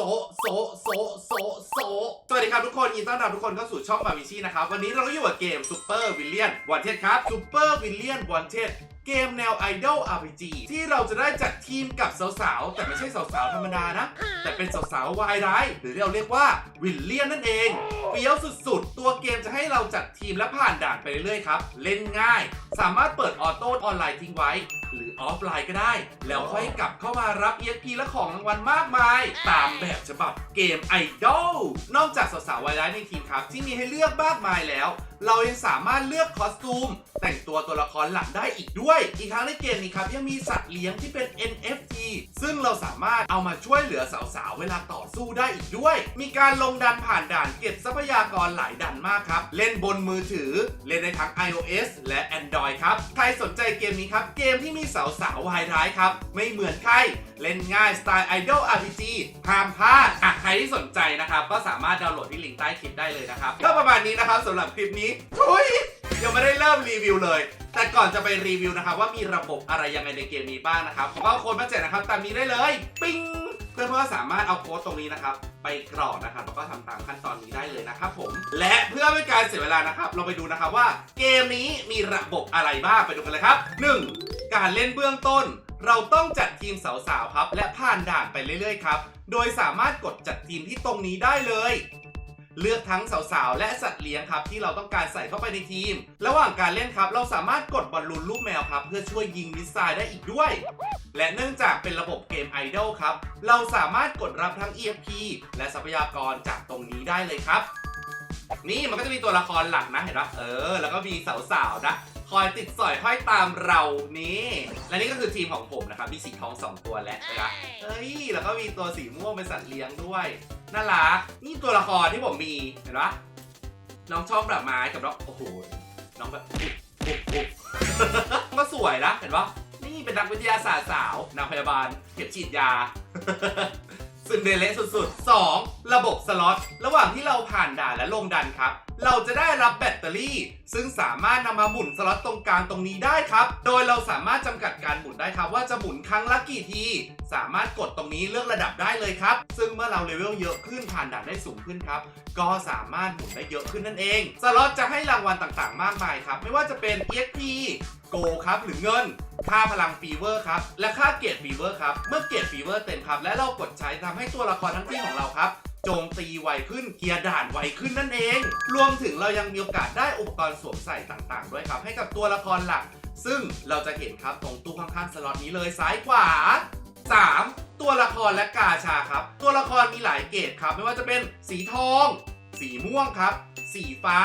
โซโซโซโซโซสวัสดีครับทุกคนยินดีต้อนรับทุกคนเข้าสู่ช่องมาวิชี่นะครับ วันนี้เราก็อยู่กับเกมซูเปอร์วิลเลียนวันเทศครับซูเปอร์วิลเลียนวันเกมแนว Idol RPG ที่เราจะได้จัดทีมกับสาวๆ แต่ไม่ใช่สาวๆ ธรรมดานะ แต่เป็นสาวๆวายร้าย หรือเราเรียกว่าวิลเลียนนั่นเองเฟี้ยวสุดๆ ตัวเกมจะให้เราจัดทีมและผ่านด่านไปเรื่อยๆครับ เล่นง่าย สามารถเปิดออโต้ออนไลน์ทิ้งไว้ หรือออฟไลน์ก็ได้ แล้วค่อยกลับเข้ามารับ EXP และของรางวัลมากมาย ตามแบบฉบับเกมไอดอลนอกจากสาวๆวายร้ายในทีมครับ ที่มีให้เลือกมากมายแล้ว เรายังสามารถเลือกคอสตูม แต่งตัวตัวละครหลักได้อีกด้วย อีกทั้งในเกมนี้ครับยังมีสัตว์เลี้ยงที่เป็น NFT ซึ่งเราสามารถเอามาช่วยเหลือสาวๆ เวลาต่อสู้ได้อีกด้วย มีการลงดันผ่านด่านเก็บทรัพยากรหลายด่านมากครับ เล่นบนมือถือ เล่นในทั้ง iOS และ Android ครับ ใครสนใจเกมนี้ครับ เกมที่มีสาวๆวายร้ายครับ ไม่เหมือนใคร เล่นง่ายสไตล์ Idol RPG ห้ามพลาดอะใครที่สนใจนะครับ ก็สามารถดาวน์โหลดที่ลิงก์ใต้คลิปได้เลยนะครับ ก็ประมาณนี้นะครับสำหรับคลิปนี้ทุยยังไม่ได้เริ่มรีวิวเลย แต่ก่อนจะไปรีวิวนะครับว่ามีระบบอะไรยังไงในเกมนี้บ้างนะครับก็เอาโค้ดมาแจกนะครับตามนี้ได้เลย ปิ้งเพื่อนๆก็สามารถเอาโค้ดตรงนี้นะครับ ไปกรอกนะครับแล้วก็ทำตามขั้นตอนนี้ได้เลยนะครับผม และเพื่อไม่ให้การเสียเวลานะครับ เราไปดูนะครับว่าเกมนี้มีระบบอะไรบ้างไปดูกันเลยครับ 1. การเล่นเบื้องต้น เราต้องจัดทีมสาวๆครับ และผ่านด่านไปเรื่อยๆครับโดยสามารถกดจัดทีมที่ตรงนี้ได้เลย เลือกทั้งสาวๆ และสัตว์เลี้ยงครับที่เราต้องการใส่เข้าไปในทีม ระหว่างการเล่นครับเราสามารถกดบอลลูนรูปแมวครับเพื่อช่วยยิงมิสไซล์ได้อีกด้วย และเนื่องจากเป็นระบบเกมไอดอลครับเราสามารถกดรับทั้ง EFP และทรัพยากรจากตรงนี้ได้เลยครับ นี่มันก็จะมีตัวละครหลักนะเห็นปะเออ แล้วก็มีสาวๆนะคอยติดสอยห้อยตามเรานี่ และนี่ก็คือทีมของผมนะครับ มีสีทองสองตัวและนะเฮ้ย แล้วก็มีตัวสีม่วงเป็นสัตว์เลี้ยงด้วย น่ารักนี่ตัวละครที่ผมมีเห็นปะน้องชอบแบบไม้กับน้องโอ้โหน้องแบบอุ๊บอุ๊บอุ๊บก็สวยนะเห็นปะนี่เป็นนักวิทยาศาสตร์สาวนางพยาบาลเข็มฉีดยาซึ่งเดเละสุดๆ 2. ระบบสล็อต ระหว่างที่เราผ่านด่านและลงดันครับ เราจะได้รับแบตเตอรี่ ซึ่งสามารถนำมาหมุนสล็อตตรงกลางตรงนี้ได้ครับ โดยเราสามารถจำกัดการหมุนได้ครับ ว่าจะหมุนครั้งละกี่ที สามารถกดตรงนี้เลือกระดับได้เลยครับ ซึ่งเมื่อเราเลเวลเยอะขึ้นผ่านด่านได้สูงขึ้นครับ ก็สามารถหมุนได้เยอะขึ้นนั่นเอง สล็อตจะให้รางวัลต่างๆ มากมายครับ ไม่ว่าจะเป็น EXP โกครับหรือเงิน ค่าพลังฟีเวอร์ครับ และค่าเกรติฟีเวอร์ครับ เมื่อเกรติฟีเวอร์เต็มครับ และเรากดใช้ทำให้ตัวละครทั้งที่ของเราครับ จมตีไวขึ้นเกียร์ด่านไวขึ้นนั่นเอง รวมถึงเรายังมีโอกาสได้อุปกรณ์สวมใส่ต่างๆ ด้วยครับให้กับตัวละครหลัก ซึ่งเราจะเห็นครับตรงตู้ข้างๆสล็อตนี้เลยซ้ายขวา 3. ตัวละครและกาชาครับ ตัวละครมีหลายเกรดครับ ไม่ว่าจะเป็นสีทอง สีม่วงครับ สีฟ้า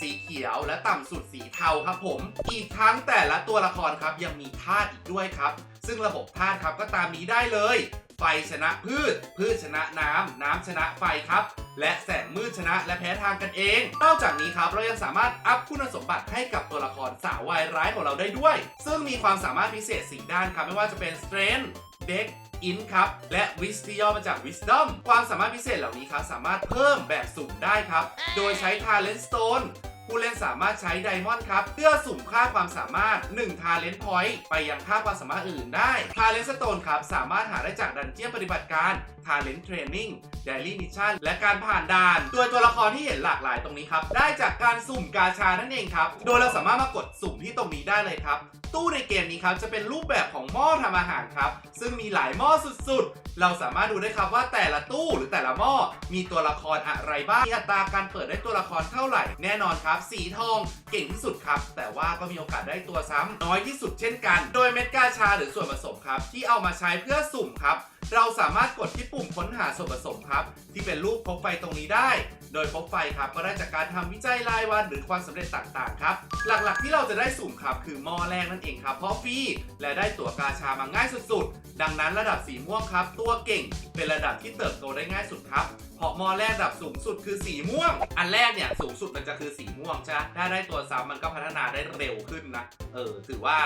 สีเขียวและต่ำสุดสีเทาครับผม อีกทั้งแต่ละตัวละครครับยังมีธาตุอีกด้วยครับ ซึ่งระบบธาตุครับก็ตามนี้ได้เลย ไฟชนะพืช พืชชนะน้ำ น้ำชนะไฟครับ และแสงมืดชนะและแพ้ทางกันเอง นอกจากนี้ครับเรายังสามารถอัพคุณสมบัติให้กับตัวละครสาววายร้ายของเราได้ด้วย ซึ่งมีความสามารถพิเศษ 4 ด้านครับไม่ว่าจะเป็น Strength Dex อินครับ และวิสที่ย่อมาจาก Wisdom ความสามารถพิเศษเหล่านี้ครับสามารถเพิ่มแบบสุ่มได้ครับ โดยใช้ Talent Stone ผู้เล่นสามารถใช้ไดมอนด์ครับเพื่อสุ่มค่าความสามารถ1 Talent Point ไปยังค่าความสามารถอื่นได้ Talent Stone ครับสามารถหาได้จากดันเจียนปฏิบัติการ Talent Training Daily Mission และการผ่านด่าน ตัวตัวละครที่เห็นหลากหลายตรงนี้ครับ ได้จากการสุ่มกาชานั่นเองครับ โดยเราสามารถมากดสุ่มที่ตรงนี้ได้เลยครับ ตู้ในเกมนี้ครับ จะเป็นรูปแบบของหม้อทำอาหารครับ ซึ่งมีหลายหม้อสุดๆ เราสามารถดูได้ครับว่าแต่ละตู้หรือแต่ละหม้อมีตัวละครอะไรบ้างมีอัตราการเปิดได้ตัวละครเท่าไหร่ แน่นอนครับสีทองเก่งที่สุดครับ แต่ว่าก็มีโอกาสได้ตัวซ้ำน้อยที่สุดเช่นกัน โดยเม็ดกาชาหรือส่วนผสมครับ ที่เอามาใช้เพื่อสุ่มครับ เราสามารถกดที่ปุ่มค้นหาส่วนผสมครับ ที่เป็นรูปพกไปตรงนี้ได้ โดยพกไฟครับก็ได้จากการทำวิจัยรายวันหรือความสำเร็จต่างๆครับ หลักๆที่เราจะได้สุ่มครับคือหม้อแรกนั่นเองครับ เพราะฟรีและได้ตั๋วกาชามาง่ายสุดๆ ดังนั้นระดับสีม่วงครับ ตัวเก่งเป็นระดับที่เติบโตได้ง่ายสุดครับเพราะหม้อแรกระดับสูงสุดคือสีม่วง อันแรกเนี่ยสูงสุดมันจะคือสีม่วงใช่ไหมถ้าได้ตัวซ้ำมันก็พัฒนาได้เร็วขึ้นนะ เออ ถือว่า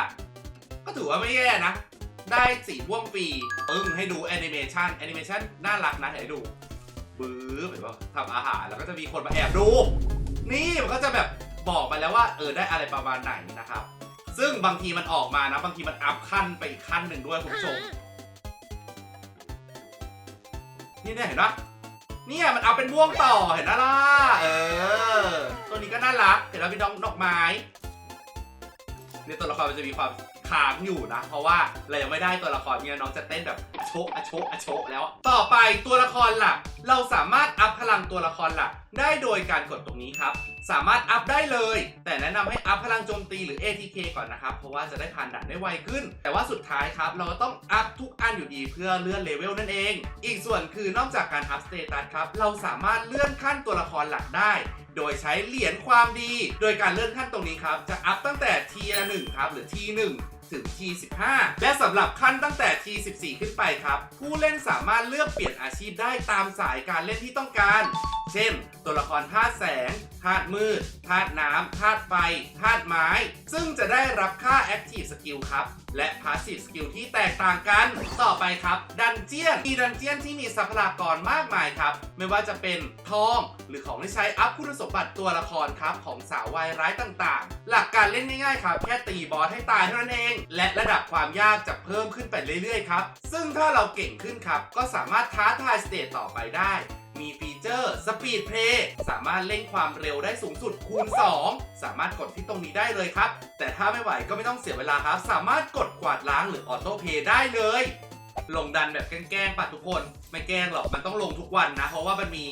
ก็ถือว่าไม่แย่นะ ได้สีม่วงฟรีปึ้งให้ดูแอนิเมชันแอนิเมชันน่ารักนะให้ดู บื้อเหมือนว่าทำอาหารแล้วก็จะมีคนมาแอบดู นี่มันก็จะแบบบอกไปแล้วว่าเออได้อะไรประมาณไหนนะครับ ซึ่งบางทีมันออกมานะ บางทีมันอัพขั้นไปอีกขั้นหนึ่งด้วยคุณผู้ชมนี่เนี่ยเห็นปะเนี่ยมันเอาเป็นม่วงต่อเห็นปะล่ะเออ ตัวนี้ก็น่ารักเห็นแล้วมีดอกดอกไม้เนี่ยตัวละครมันจะมีความค้างอยู่นะ เพราะว่าเรายังไม่ได้ตัวละครเนี่ยน้องจะเต้นแบบ อะโชกอะโชกอะโชกแล้ว ต่อไปตัวละครหลัก เราสามารถอัพพลังตัวละครหลัก ได้โดยการกดตรงนี้ครับ สามารถอัพได้เลย แต่แนะนำให้อัพพลังโจมตีหรือ ATK ก่อนนะครับ เพราะว่าจะได้ผ่านด่านได้ไวขึ้น แต่ว่าสุดท้ายครับ เราก็ต้องอัพทุกอันอยู่ดีเพื่อเลื่อนเลเวลนั่นเอง อีกส่วนคือนอกจากการอัพสเตตัสครับ เราสามารถเลื่อนขั้นตัวละครหลักได้โดยใช้เหรียญความดี โดยการเลื่อนขั้นตรงนี้ครับ จะอัพตั้งแต่ T ละ1ครับ หรือ T 1 ถึง T15 และสำหรับขั้นตั้งแต่ T14 ขึ้นไปครับ ผู้เล่นสามารถเลือกเปลี่ยนอาชีพได้ตามสายการเล่นที่ต้องการเช่น ตัวละครธาตุแสงธาตุมืดธาตุน้ำธาตุไฟธาตุไม้ ซึ่งจะได้รับค่า Active Skill ครับ และ Passive Skill ที่แตกต่างกัน ต่อไปครับ ดันเจียน มีดันเจียนที่มีทรัพยากรมากมายครับ ไม่ว่าจะเป็นทองหรือของที่ใช้อัพคุณสมบัติตัวละครครับของสาววายร้ายต่างๆ หลักการเล่นง่ายๆครับแค่ตีบอสให้ตายเท่านั้นเอง และระดับความยากจะเพิ่มขึ้นไปเรื่อยๆครับ ซึ่งถ้าเราเก่งขึ้นครับก็สามารถท้าทายสเตจต่อไปได้ มีฟีเจอร์ Speed Play สามารถเร่งความเร็วได้สูงสุดคูณ 2 สามารถกดที่ตรงนี้ได้เลยครับ แต่ถ้าไม่ไหวก็ไม่ต้องเสียเวลาครับ สามารถกดกวาดล้างหรือออโต้เพย์ได้เลย ลงดันแบบแกล้งๆปัดทุกคน ไม่แกล้งหรอกมันต้องลงทุกวันนะ เพราะว่ามันมี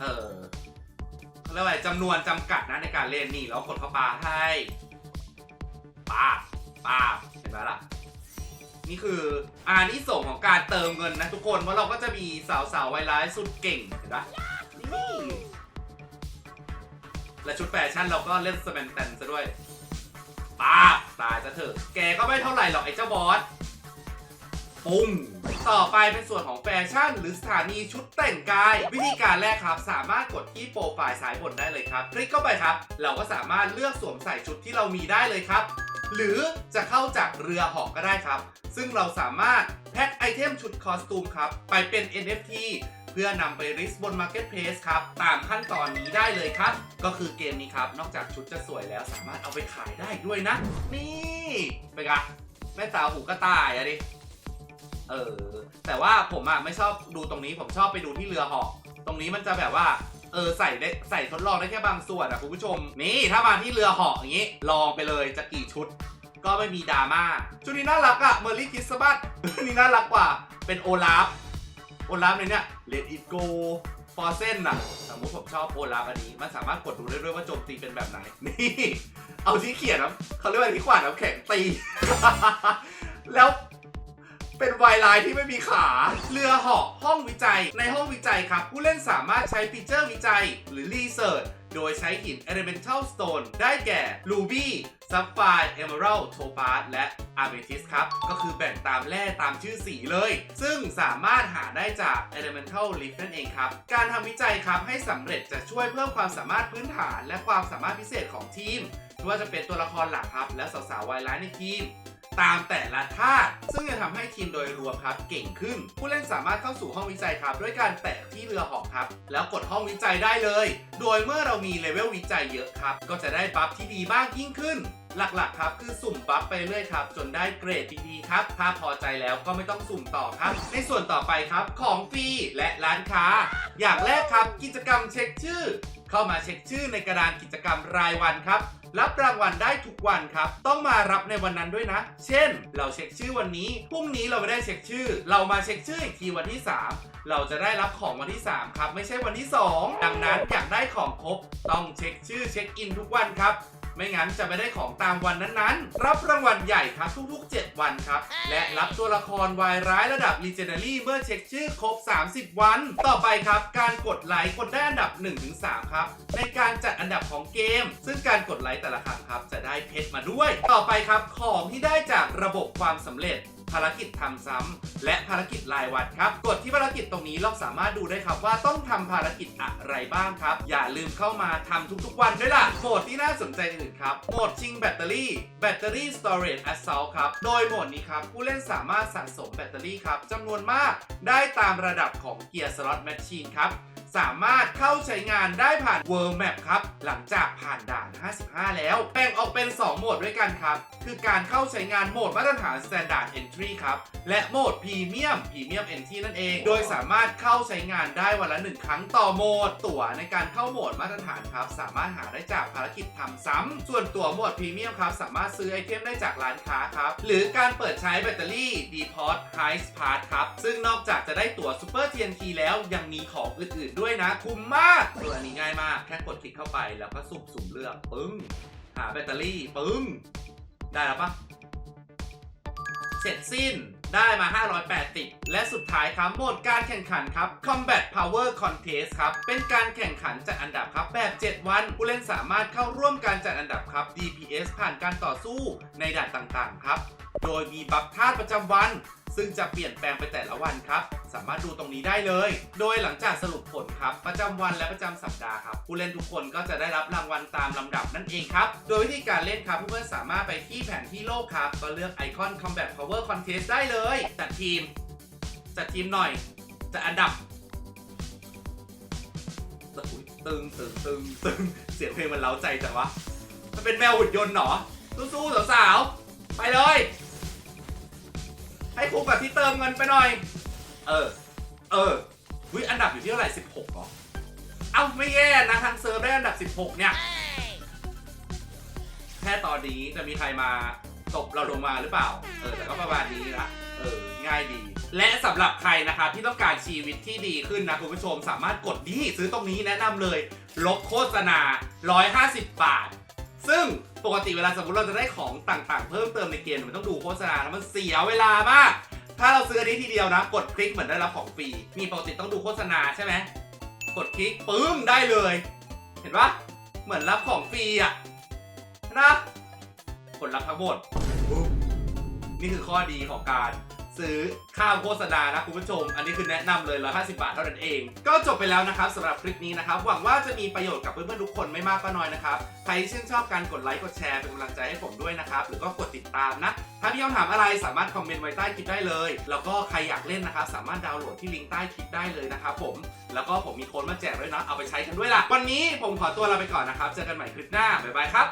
เอ่อเรียกว่าอะไรจำนวนจำกัดนะในการเล่นนี่แล้วกดเข้าปาให้ปาปาเห็นไหมล่ะ นี่คืออานิสงส์ของการเติมเงินนะทุกคนเพราะเราก็จะมีสาวสาวๆไวร้ายสุดเก่งเห็นปะนี่และชุดแฟชั่นเราก็เล่นสแมนแตนซะด้วยป้าบตายซะเถอะ แกก็ไม่เท่าไหร่หรอกไอ้เจ้าบอสปุ้งต่อไปเป็นส่วนของแฟชั่น หรือสถานีชุดแต่งกาย วิธีการแรกครับ สามารถกดที่โปรไฟล์ซ้ายบนได้เลยครับ คลิกเข้าไปครับ เราก็สามารถเลือกสวมใส่ชุดที่เรามีได้เลยครับ หรือจะเข้าจากเรือหอกก็ได้ครับ ซึ่งเราสามารถแพ็คไอเทมชุดคอสตูมครับ ไปเป็น NFT เพื่อนำไปริสบน Marketplace ครับ ตามขั้นตอนนี้ได้เลยครับ ก็คือเกมนี้ครับ นอกจากชุดจะสวยแล้วสามารถเอาไปขายได้ด้วยนะ นี่เป็นแม่สาวหูกระต่ายอะดิเออ แต่ว่าผมอะไม่ชอบดูตรงนี้ผมชอบไปดูที่เรือหอก ตรงนี้มันจะแบบว่า เออใส่ได้ใส่ทดลองได้แค่บางส่วนอะคุณผู้ชม นี่ถ้ามาที่เรือเหาะอย่างนี้ลองไปเลยจะกี่ชุด ก็ไม่มีดราม่าชุดนี้น่ารักอะเมอร์ลี่คิสบัตนี่น่ารักกว่าเป็นโอลาฟโอลาฟในเนี้ย Let it go ฟอร์เซนอะสมมติผมชอบโอลาฟอันนี้ มันสามารถกดดูได้ด้วยว่าโจมตีเป็นแบบไหนนี่เอาที่เขียนนะเขาเรียกว่าที่ขวานน้ำแข็งตี แล้ว เป็นไวไลน์ที่ไม่มีขา เรือเหาะห้องวิจัย ในห้องวิจัยครับ ผู้เล่นสามารถใช้ฟีเจอร์วิจัย หรือรีเสิร์ชโดยใช้หิน Elemental Stone ได้แก่ Ruby Sapphire Emerald Topaz และ Amethyst ครับ ก็คือแบ่งตามแร่ตามชื่อสีเลย ซึ่งสามารถหาได้จาก Elemental Leaf นั่นเองครับ การทำวิจัยครับให้สำเร็จจะช่วยเพิ่มความสามารถพื้นฐาน และความสามารถพิเศษของทีมไม่ว่าจะเป็นตัวละครหลักครับ และสาวๆวายร้ายในทีม ตามแต่ละธาตุซึ่งจะทำให้ทีมโดยรวมครับเก่งขึ้น ผู้เล่นสามารถเข้าสู่ห้องวิจัยครับ ด้วยการแตะที่เรือหอกครับ แล้วกดห้องวิจัยได้เลย โดยเมื่อเรามีเลเวลวิจัยเยอะครับ ก็จะได้บัฟที่ดีมากยิ่งขึ้น หลักๆครับคือสุ่มบัฟไปเรื่อยครับ จนได้เกรดดีๆครับ ถ้าพอใจแล้วก็ไม่ต้องสุ่มต่อครับ ในส่วนต่อไปครับของฟรีและร้านค้า อย่างแรกครับกิจกรรมเช็คชื่อ เข้ามาเช็คชื่อในกระดานกิจกรรมรายวันครับ รับรางวัลได้ทุกวันครับ ต้องมารับในวันนั้นด้วยนะ เช่น เราเช็คชื่อวันนี้พรุ่งนี้เราไม่ได้เช็คชื่อ เรามาเช็คชื่ออีกทีวันที่ 3 เราจะได้รับของวันที่ 3 ครับ ไม่ใช่วันที่ 2 ดังนั้นอยากได้ของครบ ต้องเช็คชื่อเช็คอินทุกวันครับ ไม่งั้นจะไม่ได้ของตามวันนั้นๆ รับรางวัลใหญ่ครับทุกๆ 7 วันครับ และรับตัวละครวายร้ายระดับลีเจนารี่เมื่อเช็คชื่อครบ 30 วัน ต่อไปครับ การกดไลค์คนได้อันดับ 1-3 ครับ ในการจัดอันดับของเกม ซึ่งการกดไลค์แต่ละครั้งครับจะได้เพชรมาด้วย ต่อไปครับของที่ได้จากระบบความสำเร็จ ภารกิจทำซ้ำและภารกิจรายวันครับ กดที่ภารกิจตรงนี้เราสามารถดูได้ครับว่าต้องทำภารกิจอะไรบ้างครับ อย่าลืมเข้ามาทำทุกๆวันด้วยล่ะโหมดที่น่าสนใจอื่นครับโหมดชิงแบตเตอรี่แบตเตอรี่ storage assault ครับโดยโหมดนี้ครับผู้เล่นสามารถสะสมแบตเตอรี่ครับจำนวนมากได้ตามระดับของเกียร์สล็อตแมชชีนครับ สามารถเข้าใช้งานได้ผ่าน World Map ครับ หลังจากผ่านด่าน 55 แล้ว แบ่งออกเป็น 2 โหมดด้วยกันครับ คือการเข้าใช้งานโหมดมาตรฐาน Standard Entry ครับ และโหมด Premium Premium Entry นั่นเอง โดยสามารถเข้าใช้งานได้วันละ 1 ครั้งต่อโหมด ตั๋วในการเข้าโหมดมาตรฐานครับ สามารถหาได้จากภารกิจทำซ้ำส่วนตั๋วโหมด Premium ครับ สามารถซื้อไอเทมได้จากร้านค้าครับ หรือการเปิดใช้แบตเตอรี่ Depot High Part ครับ ซึ่งนอกจากจะได้ตั๋ว Super TNT แล้วยังมีของอื่นๆด้วยยนะ คุ้มมากตัวอันนี้ง่ายมาก แค่กดคลิกเข้าไปแล้วก็สุ่มสุ่มเลือกปึ้ง หาแบตเตอรี่ปึ้ง ได้แล้วปะเสร็จสิ้นได้มา 580 และสุดท้ายครับโหมดการแข่งขันครับ Combat Power Contest ครับ เป็นการแข่งขันจัดอันดับครับ แบบ 7 วัน ผู้เล่นสามารถเข้าร่วมการจัดอันดับครับ DPS ผ่านการต่อสู้ในด่านต่างๆ ครับ โดยมีบัฟธาตุประจำวัน ซึ่งจะเปลี่ยนแปลงไปแต่ละวันครับ สามารถดูตรงนี้ได้เลย โดยหลังจากสรุปผลครับ ประจำวันและประจำสัปดาห์ครับ ผู้เล่นทุกคนก็จะได้รับรางวัลตามลำดับนั่นเองครับ โดยวิธีการเล่นครับเพื่อนๆสามารถไปที่แผนที่โลกครับ ก็เลือกไอคอน Combat Power Contest ได้เลยจัดทีมจัดทีมหน่อยจัดอันดับอุ๊ยตึงตึงตึงตึงเสียงเพลงมันเล้าใจจังวะ มันเป็นแมวหุ่นยนต์เหรอสู้ๆสาวๆไปเลย ให้ครูกับที่เติมเงินไปหน่อย เออ เออวิอันดับอยู่ที่เท่าไหร่ 16เหรอ เอ้าไม่แย่นะทางเซิร์ฟได้อันดับ 16 เนี่ย แค่ตอนนี้จะมีใครมาตบเราลงมาหรือเปล่า เออแต่ก็ประมาณนี้นะเออง่ายดี และสำหรับใครนะครับที่ต้องการชีวิตที่ดีขึ้นนะคุณผู้ชมสามารถกดนี่ซื้อตรงนี้แนะนำเลย ลบโฆษณา 150 บาท ซึ่งปกติเวลาสมมติเราจะได้ของต่างๆ เพิ่มเติมในเกมมันต้องดูโฆษณาแล้วมันเสียเวลามาก ถ้าเราซื้ออันนี้ทีเดียวนะ กดคลิกเหมือนได้รับของฟรี มีปกติต้องดูโฆษณาใช่ไหม กดคลิกปึ้งได้เลย เห็นปะเหมือนรับของฟรีอะนะผลลัพธ์ทั้งหมด นี่คือข้อดีของการ ซื้อข้ามโฆษณานะคุณผู้ชม อันนี้คือแนะนำเลย150 บาทเท่านั้นเอง ก็จบไปแล้วนะครับสำหรับคลิปนี้นะครับหวังว่าจะมีประโยชน์กับเพื่อนๆทุกคนไม่มากก็น้อยนะครับใครที่ชื่นชอบการกดไลค์กดแชร์เป็นกำลังใจให้ผมด้วยนะครับหรือก็กดติดตามนะถ้ามีคำถามอะไรสามารถคอมเมนต์ไว้ใต้คลิปได้เลย แล้วก็ใครอยากเล่นนะครับสามารถดาวน์โหลดที่ลิงก์ใต้คลิปได้เลยนะครับผมแล้วก็ผมมีโค้ดมาแจกด้วยนะเอาไปใช้กันด้วยล่ะวันนี้ผมขอตัวลาไปก่อนนะครับเจอกันใหม่คลิปหน้าบ๊ายบายครับ